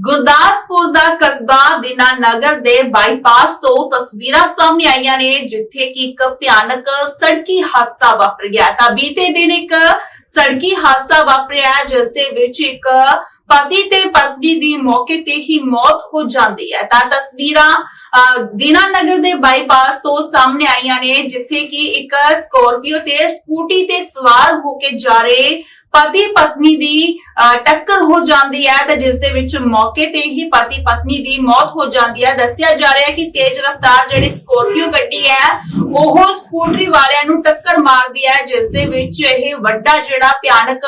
ਗੁਰਦਾਸਪੁਰ ਦਾ ਕਸਬਾ ਦੀਨਾਨਗਰ ਦੇ ਬਾਈਪਾਸ ਤੋਂ ਤਸਵੀਰਾਂ ਸਾਹਮਣੇ ਆਈਆਂ ਨੇ ਜਿੱਥੇ ਕਿ ਇੱਕ ਭਿਆਨਕ ਸੜਕੀ ਹਾਦਸਾ ਵਾਪਰ ਗਿਆ। ਤਾਂ ਬੀਤੇ ਦਿਨ ਇੱਕ ਸੜਕੀ ਹਾਦਸਾ ਵਾਪਰਿਆ ਜਿਸ ਦੇ ਵਿੱਚ ਇੱਕ ਪਤੀ ਤੇ ਪਤਨੀ ਦੀ ਮੌਕੇ ਤੇ ਹੀ ਮੌਤ ਹੋ ਜਾਂਦੀ ਹੈ। ਤਾਂ ਤਸਵੀਰਾਂ ਅਹ, ਦੀਨਾਨਗਰ ਦੇ ਬਾਈਪਾਸ ਤੋਂ ਸਾਹਮਣੇ ਆਈਆਂ ਨੇ ਜਿੱਥੇ ਕਿ ਇੱਕ ਸਕੋਰਪੀਓ ਤੇ ਸਕੂਟੀ ਤੇ ਸਵਾਰ ਹੋ ਕੇ ਜਾ ਰਹੇ ਪਤੀ ਪਤਨੀ ਦੀ ਟੱਕਰ ਹੋ ਜਾਂਦੀ ਹੈ ਤੇ ਜਿਸ ਦੇ ਵਿੱਚ ਮੌਕੇ ਤੇ ਹੀ ਪਤੀ ਪਤਨੀ ਦੀ ਮੌਤ ਹੋ ਜਾਂਦੀ ਹੈ। ਦੱਸਿਆ ਜਾ ਰਿਹਾ ਹੈ ਕਿ ਤੇਜ਼ ਰਫ਼ਤਾਰ ਜਿਹੜੀ ਸਕੋਰਪੀਓ ਗੱਡੀ ਹੈ, ਉਹ ਸਕੂਟਰੀ ਵਾਲਿਆਂ ਨੂੰ ਟੱਕਰ ਮਾਰਦੀ ਹੈ, ਜਿਸ ਦੇ ਵਿੱਚ ਇਹ ਵੱਡਾ ਜਿਹੜਾ ਭਿਆਨਕ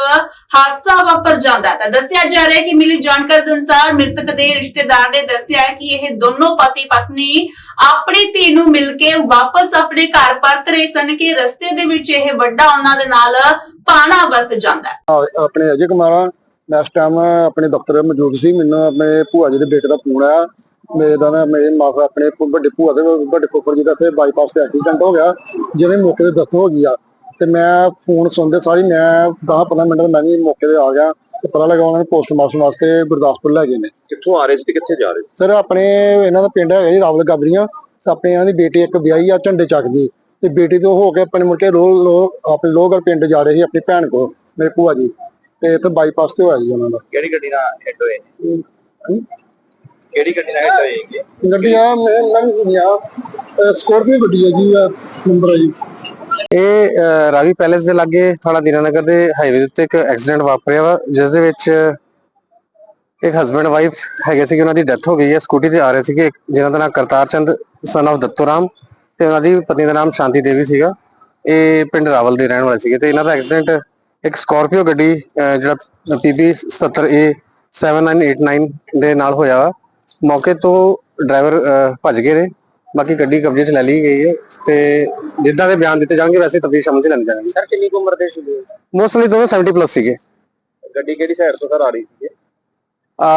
ਹਾਦਸਾ ਵਾਪਰ ਜਾਂਦਾ ਤਾਂ ਦੱਸਿਆ ਜਾ ਰਿਹਾ ਹੈ ਕਿ ਮਿਲੀ ਜਾਣਕਾਰੀ ਦੇ ਅਨੁਸਾਰ ਮ੍ਰਿਤਕ ਦੇ ਰਿਸ਼ਤੇਦਾਰ ਨੇ ਦੱਸਿਆ ਕਿ ਇਹ ਦੋਨੋਂ ਪਤੀ ਪਤਨੀ ਆਪਣੀ ਧੀ ਨੂੰ ਮਿਲ ਕੇ ਵਾਪਸ ਆਪਣੇ ਘਰ ਪਰਤ ਰਹੇ ਸਨ ਕਿ ਰਸਤੇ ਦੇ ਵਿੱਚ ਇਹ ਵੱਡਾ ਉਹਨਾਂ ਦੇ ਨਾਲ ਪਾਣਾ ਵਰਤ ਜਾਂਦਾ ਹੈ। ਆਪਣੇ ਅਜੇ ਕੁਮਾਰਾ ਮੈਂ ਇਸ ਟਾਈਮ ਆਪਣੇ ਦਫ਼ਤਰ ਮੌਜੂਦ ਸੀ। ਮੈਨੂੰ ਆਪਣੇ ਭੂਆ ਜੀ ਦੇ ਬੇਟੇ ਦਾ ਫੋਨ ਆਇਆ। ਮੇਰੇ ਦਾ ਨਾ ਮੇਰੇ ਮਾਪੇ ਆਪਣੇ ਵੱਡੇ ਭੂਆ ਦੇ ਵੱਡੇ ਫੁੱਫੜ ਜੀ ਦਾ ਤੇ ਬਾਈਪਾਸ ਤੇ ਐਕਸੀਡੈਂਟ ਹੋ ਗਿਆ। ਜਿਵੇਂ ਮੌਕੇ ਤੇ ਦੱਸੋ ਹੋ ਗਈ ਆ। ਤੇ ਮੈਂ ਫੋਨ ਸੁਣਦੇ ਸਾਰੀ ਮੈਂ 10 15 ਮਿੰਟ ਮੈਂ ਵੀ ਮੌਕੇ ਤੇ ਆ ਗਿਆ। ਤੇ ਪਤਾ ਲੱਗਾ ਉਹਨਾਂ ਨੇ ਪੋਸਟਮਾਰਟਮ ਵਾਸਤੇ ਗੁਰਦਾਸਪੁਰ ਲੈ ਗਏ ਨੇ। ਕਿੱਥੋਂ ਆ ਰਹੇ ਸੀ ਤੇ ਕਿੱਥੇ ਜਾ ਰਹੇ ਸੀ? ਸਰ ਆਪਣੇ ਇਹਨਾਂ ਦਾ ਪਿੰਡ ਹੈਗਾ ਜੀ ਰਾਵਲ ਗਾਬਰੀਆਂ ਤੇ ਆਪਣੇ ਇਹਨਾਂ ਦੀ ਬੇਟੀ ਇੱਕ ਵਿਆਹੀ ਆ ਝੰਡੇ ਚੱਕ ਦੀ ਤੇ ਬੇਟੀ ਤੋਂ ਹੋ ਕੇ ਆਪਣੇ ਮੁੜ ਕੇ ਰੋ ਲੋ ਆਪਣੇ ਲੋਗਰ ਪਿੰਡ ਜਾ ਰਹੇ ਸੀ ਆਪਣੀ ਭੈਣ ਕੋ ਮੇਰੇ ਭੂਆ ਜੀ ਤੇ ਇੱਥੇ ਬਾਈਪਾਸ ਤੇ ਹੋਇਆ ਜੀ ਉਹਨਾਂ ਦਾ। ਕਿਹੜੀ ਗੱਡੀ ਨਾਲ ਹਿੱਟ ਹੋਏ? ਕਿਹੜੀ ਗੱਡੀ ਨਾਲ ਹਿੱਟ ਹੋਏਗੀ ਗੱਡੀ ਆ ਮੈਂ ਨਵੀਂ ਸੁਣਿਆ ਸਕੋਰਪੀਓ ਗੱਡੀ ਹੈ ਜੀ ਆ ਨੰਬਰ ਹੈ ਜੀ। ਇਹ ਰਾਵੀ ਪੈਲੇਸ ਦੇ ਲਾਗੇ ਥਾਣਾ ਦੀਨਾਨਗਰ ਦੇ ਹਾਈਵੇ ਦੇ ਉੱਤੇ ਇੱਕ ਐਕਸੀਡੈਂਟ ਵਾਪਰਿਆ ਵਾ ਜਿਸ ਦੇ ਵਿੱਚ ਇੱਕ ਹਸਬੰਡ ਵਾਈਫ ਹੈਗੇ ਸੀ ਉਹਨਾਂ ਦੀ ਡੈਥ ਹੋ ਗਈ ਹੈ। ਸਕੂਟੀ ਤੇ ਆ ਰਹੇ ਸੀਗੇ ਜਿਨ੍ਹਾਂ ਦਾ ਨਾਮ ਕਰਤਾਰ ਚੰਦ ਸਨ of ਦੱਤੋਰਾਮ ਤੇ ਉਹਨਾਂ ਦੀ ਪਤਨੀ ਦਾ ਨਾਮ ਸ਼ਾਂਤੀ ਦੇਵੀ ਸੀਗਾ। ਇਹ ਪਿੰਡ ਰਾਵਲ ਦੇ ਰਹਿਣ ਵਾਲੇ ਸੀਗੇ ਤੇ ਇਹਨਾਂ ਦਾ ਐਕਸੀਡੈਂਟ ਇੱਕ ਸਕਾਰਪੀਓ ਗੱਡੀ ਜਿਹੜਾ PB 77A 7989 ਦੇ ਨਾਲ ਹੋਇਆ ਮੌਕੇ ਤੋਂ ਡਰਾਈਵਰ ਭੱਜ ਗਏ ਨੇ। ਬਾਕੀ ਗੱਡੀ ਕਬਜ਼ੇ 'ਚ ਲੈ ਲਈ ਗਈ ਹੈ ਤੇ ਜਿੱਦਾਂ ਦੇ ਬਿਆਨ ਦਿੱਤੇ ਜਾਣਗੇ ਵੈਸੇ ਤਫਤੀਸ਼ ਅਮਲ 'ਚ ਲੈਣੀ ਜਾਣਗੀ। ਸਰ ਕਿੰਨੀ ਉਮਰ ਦੇ ਸੀਗੇ? ਮੋਸਟਲੀ ਦੋਵੇਂ 70 ਪਲੱਸ ਸੀਗੇ। ਗੱਡੀ ਕਿਹੜੀ ਸਾਈਡ ਤੋਂ ਸਰ ਆ ਰਹੀ ਸੀ ਆ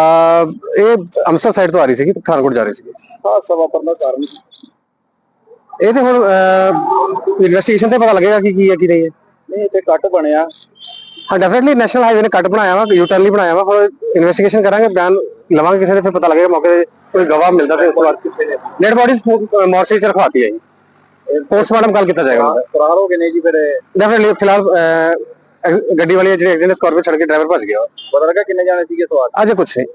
ਇਹ ਅੰਮ੍ਰਿਤਸਰ ਸਾਈਡ ਤੋਂ ਆ ਰਹੀ ਸੀਗੀ ਪਠਾਨਕੋਟ ਜਾ ਰਹੀ ਸੀਗੀ। ਹਾਦਸਾ ਵਾਪਰਨ ਦਾ ਕਾਰਨ ਇਹ ਤੇ ਹੁਣ ਇਨਵੈਸਟੀਗੇਸ਼ਨ ਤੇ ਪਤਾ ਲੱਗੇਗਾ ਕਿ ਕੀ ਹੈ ਕੀ ਨਹੀਂ ਹੈ। ਨਹੀਂ ਇੱਥੇ ਕੱਟ ਬਣਿਆ। ਹਾਂ ਡੈਫੀਨਿਟਲੀ ਨੈਸ਼ਨਲ ਹਾਈਵੇ ਨੇ ਕੱਟ ਬਣਾਇਆ ਵਾ ਯੂ ਟਰਨ ਲਈ ਬਣਾਇਆ ਵਾ ਹੁਣ ਇਨਵੈਸਟੀਗੇਸ਼ਨ ਕਰਾਂਗੇ ਬਿਆਨ ਲਵਾਂਗੇ ਕਿਸੇ ਦੇ ਫਿਰ ਪਤਾ ਲੱਗੇਗਾ ਮੌਕੇ ਤੇ ਕੋਈ ਗਵਾਹ ਮਿਲਦਾ ਤੇ ਉਸ ਤੋਂ ਬਾਅਦ ਕਿੱਥੇ ਨੇ। ਡੈਡ ਬੋਡੀਜ਼ ਮੋਰਚਰੀ ਚ ਰਖਵਾਤੀ ਹੈ ਜੀ। ਪੋਸਟਮਾਰਟਮ ਕੱਲ ਕੀਤਾ ਜਾਏਗਾ। ਫਰਾਰ ਹੋ ਗਏ ਨੇ ਜੀ ਫਿਰ ਡੈਫੀਨਿਟਲੀ ਫਿਲਹਾਲ ਅਹ, ਐਕਸ- ਗੱਡੀ ਵਾਲੀ ਜਿਹੜੀ ਐਕਸੀਡੈਂਟ ਸਕਾਰਪੀਓ ਛੱਡ ਕੇ ਡਰਾਈਵਰ ਭੱਜ ਗਿਆ। ਪਤਾ ਲੱਗਾ ਕਿੰਨੇ ਜਾਣੇ ਸੀਗੇ ਸਵਾਰ? ਅਜੇ ਕੁਛ ਨਹੀਂ।